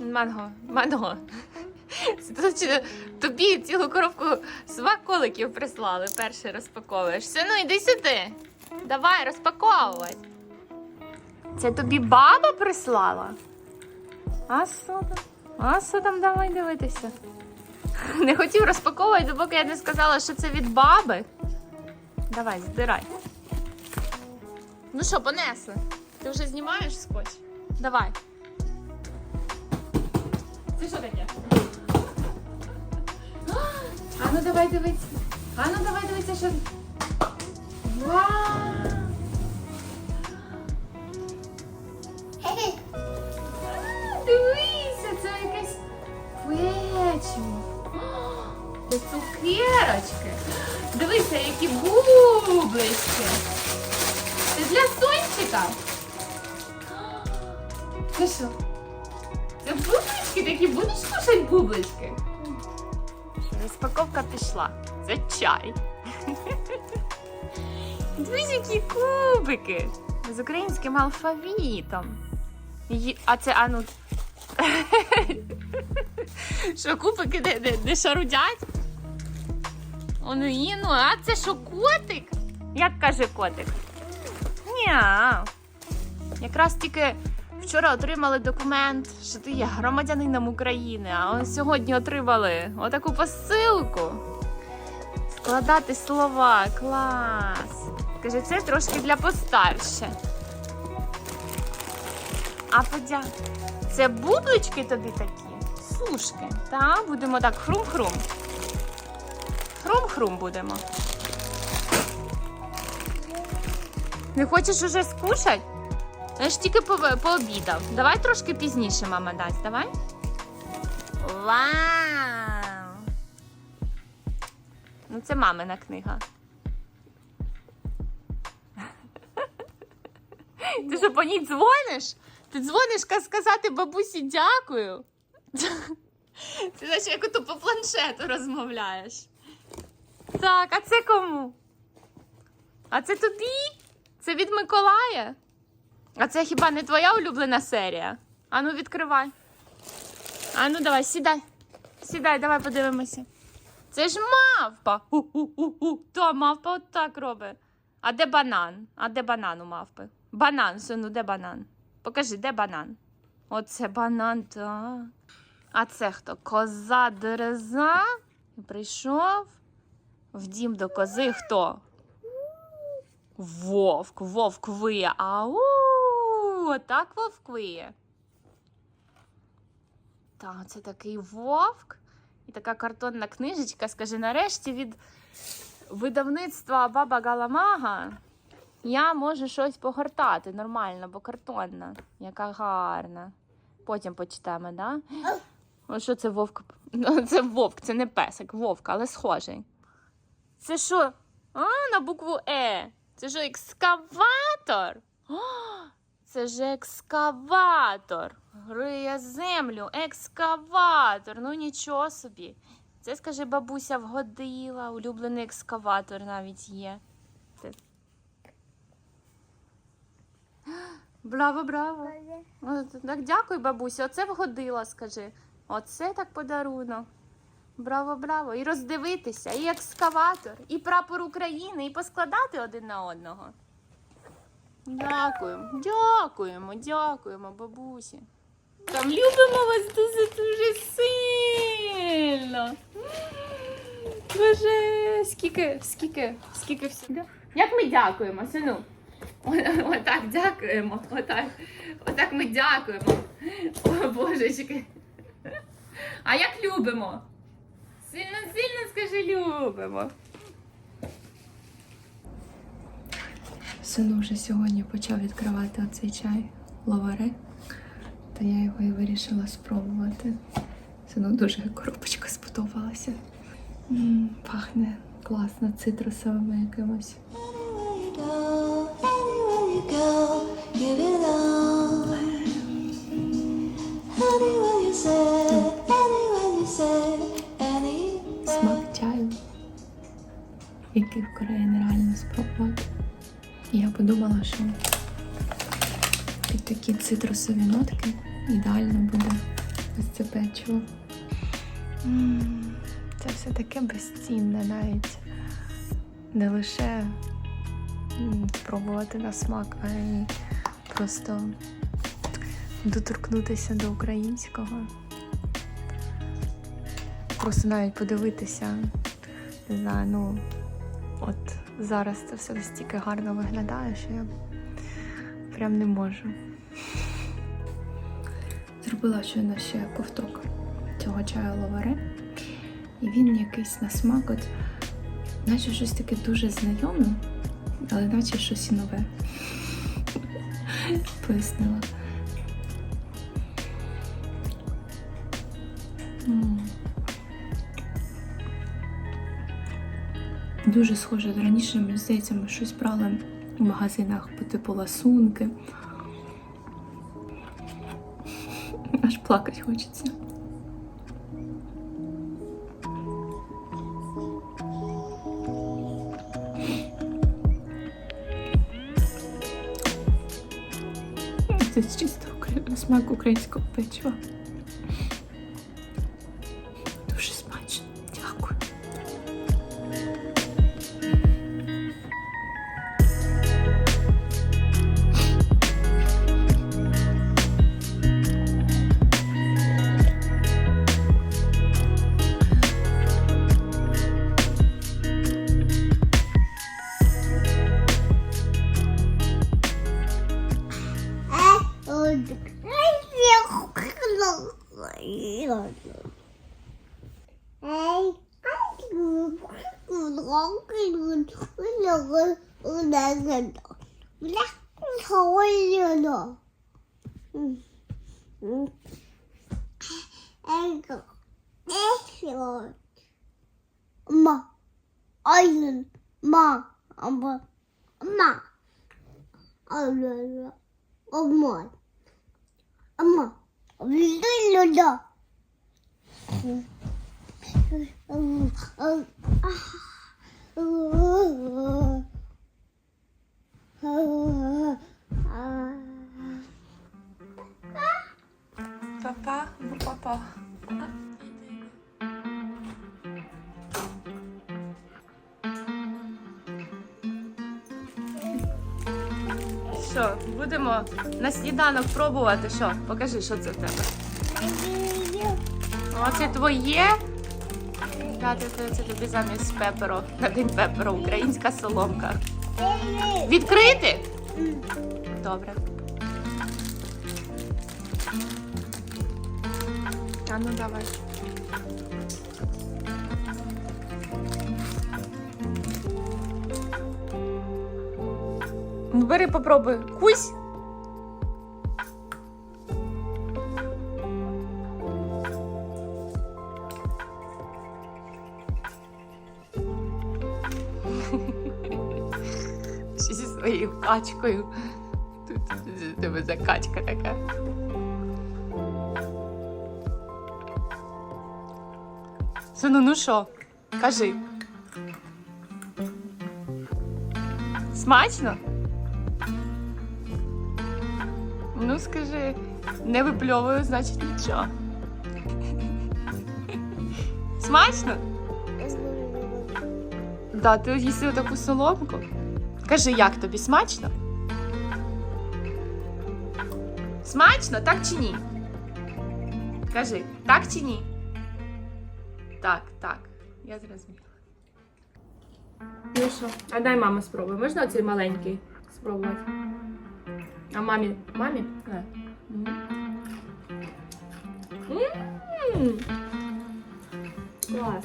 Манго, манго. Це Тобі цілу коробку смаколиків прислали. Перший розпаковуєш. Все, ну іди сюди. Давай, розпаковуй. Це тобі баба прислала? А що? А що давай дивитися? Не хотів розпаковувати, допоки я не сказала, що це від баби. Давай, здирай. Ну що, понесли? Ти вже знімаєш скотч? Давай. Це що таке? А ну давай дивитися. А ну давай дивитися, що. Вау! Дивися, це якесь печиво. Це цукерочки. Дивися, які бублички. Це для сончика. Це що? Це бублички такі, будеш кушати бублички? Розпаковка пішла. Це чай. Дивись, які кубики з українським алфавітом. Ї- А це а ну. Що кубики де, де, де шарудять? Є, ну, а це що котик? Як каже котик? Ня. Якраз тільки вчора отримали документ, що ти є громадянином України, а сьогодні отримали отаку посилку. Складати слова, клас. Каже, це трошки для постарше. А подя. Це бублички тобі такі? Сушки. Та, будемо так хрум-хрум. Хрум-хрум будемо. Не хочеш уже скушать? Я ж тільки пов- пообідав. Давай трошки пізніше мама дасть, давай. Вау! Ну, це мамина книга. Ти що по ній дзвониш? Ти дзвониш сказати бабусі дякую. Ти наче як ото по планшету розмовляєш. Так, а це кому? А це тобі? Це від Миколая? А це хіба не твоя улюблена серія? Ану, відкривай. Ану, давай, сідай. Сідай, давай подивимося. Це ж мавпа. У-у-у-у. То мавпа от так робить. А де банан? А де банан у мавпи? Банан, сину, де банан? Покажи, де банан? Оце банан, так. А це хто? Коза дереза? Прийшов в дім до кози хто? Вовк, вовк виє. Ау! Отак вовк виє. Так, це такий вовк. І така картонна книжечка, скажи, нарешті від видавництва Баба Галамага я можу щось погортати нормально, бо картонна. Яка гарна. Потім почитаємо, да? О, що це вовк? Ну, Це вовк, це не песик, вовк, але схожий. Це що? А, на букву Е. Це ж екскаватор. О, це ж екскаватор. Гриє землю, екскаватор. Ну нічого собі. Це, скажи, бабуся вгодила, улюблений екскаватор навіть є. Браво, браво. Так дякую, бабуся. Оце вгодила, скажи. Оце так подарунок. Браво, браво. І роздивитися, і екскаватор, і прапор України, і поскладати один на одного. Дякуємо, дякуємо, дякуємо, бабусі. Там любимо вас дуже дуже сильно. Боже, скільки, скільки, скільки всього. Як ми дякуємо, сину? Отак дякуємо. Отак, отак ми дякуємо. О, божечки. А як любимо? Сильно, сильно скажи любимо. Сину вже сьогодні почав відкривати оцей чай лаваре, та я його і вирішила спробувати. Сину дуже коробочка сподобалася. М, пахне класно цитрусовими якимось. Смак чаю, який в Кореї нереально спробувати. Я подумала, що під такі цитрусові нотки ідеально буде їсти печиво. Це все таке безцінне навіть. Не лише спробувати на смак, а й просто доторкнутися до українського. Просто навіть подивитися. Не знаю, ну от зараз це все настільки гарно виглядає, що я прям не можу. Зробила щойно ще ковток цього чаю ловаре. І він якийсь на смак, от, наче щось таке дуже знайоме, але наче щось і нове. Пояснила. Дуже схоже. Раніше, мені здається, ми щось брали в магазинах по типу ласунки. Аж плакати хочеться. Це чисто смак українського печива. nghĩ là Ê, cái người cái người con cái người bây giờ người người đã gần rồi lắc thôi rồi rồi ừ. ừ. em còn ép rồi. Mà ơi mà ông bà mà. Ơi ờ, rồi rồi. Ông mệt ông mệt 울들러져. 빠빠, 뭐 빠빠. Що, будемо на сніданок пробувати. Що? Покажи, що це в тебе. О, це твоє. Дати це, це тобі замість пеперо. На день пеперо, українська соломка. Відкрити? Добре. А ну давай. Бери, попробуй. Кусь. Зі своєю качкою. Тут тебе за качка така. Сину, ну що? Кажи. Смачно? Ну, скажи, не випльовую, значить нічого. Смачно? Да, ти їси таку соломку. Кажи, як тобі смачно? Смачно, так чи ні? Кажи, так чи ні? Так, так, я зрозуміла. Ну що, а дай мама спробуй. Можна оцей маленький спробувати? А мамі? Мамі? Клас.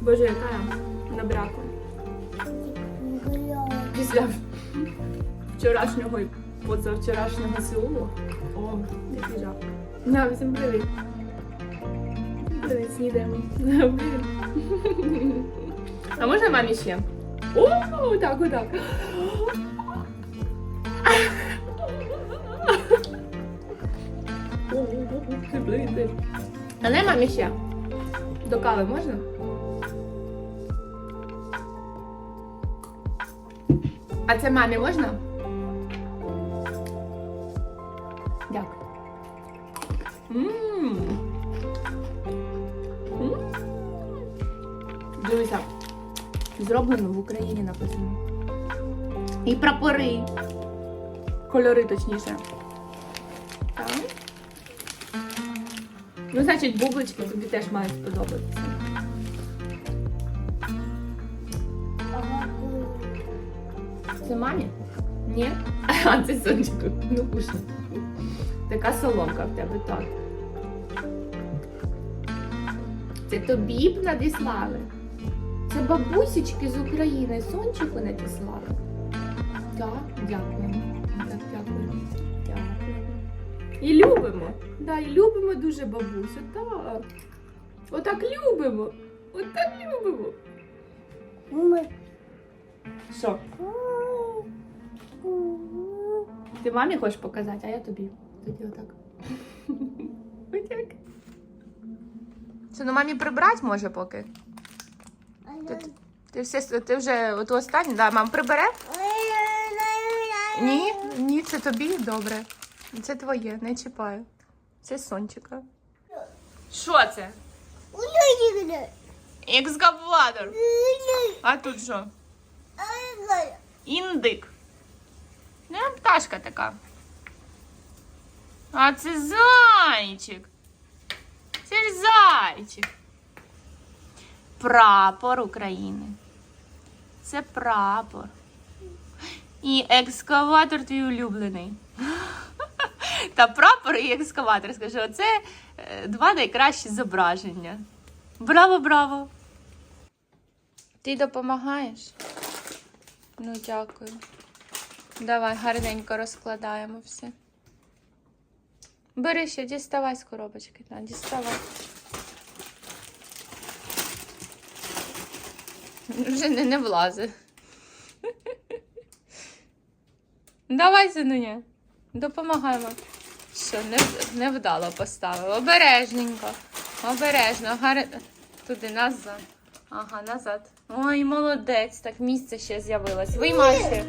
Боже, яка я набрякла. Після вчорашнього і позавчорашнього сеулу. О, який жах. На, всім привіт. Привіт, снідаємо. А можна мамі ще? О, так, отак. А Але мамі ще. До кави можна? А це мамі можна? Дякую. Ммм. Дивися. Зроблено в Україні написано. І прапори. Кольори точніше. Ну, значить, бублички тобі теж мають сподобатися. Це мамі? Ні? А, це сонечко. Ну, пушно. Така соломка в тебе, так. Це тобі б надіслали. Це бабусечки з України сончику надіслали. Так, дякуємо. І любимо. Да, і любимо дуже бабусю. Так. Отак любимо. Отак любимо. Ми. Що? Ти мамі хочеш показати, а я тобі. Тоді отак. Отак. Це ну мамі прибрати може поки. Ти, ти, все, ти вже от останнє, да, мам прибере? Ні, ні, це тобі добре. Це твоє, не чіпаю. Це сончика. Що це? Екскаватор. А тут що? Індик. Не пташка така. А це зайчик. Це ж зайчик. Прапор України. Це прапор. І екскаватор твій улюблений. Та прапор і екскаватор. Скажу, оце е, два найкращі зображення. Браво, браво! Ти допомагаєш? Ну, дякую. Давай гарненько розкладаємо все. Бери ще, діставай з коробочки. Да, діставай. Вже не, не влазить. Давай, Зинуня, допомагаємо. Не, невдало поставив. Обережненько. Обережно. Гар... Туди назад. Ага, назад. Ой, молодець. Так місце ще з'явилось. Виймай ще.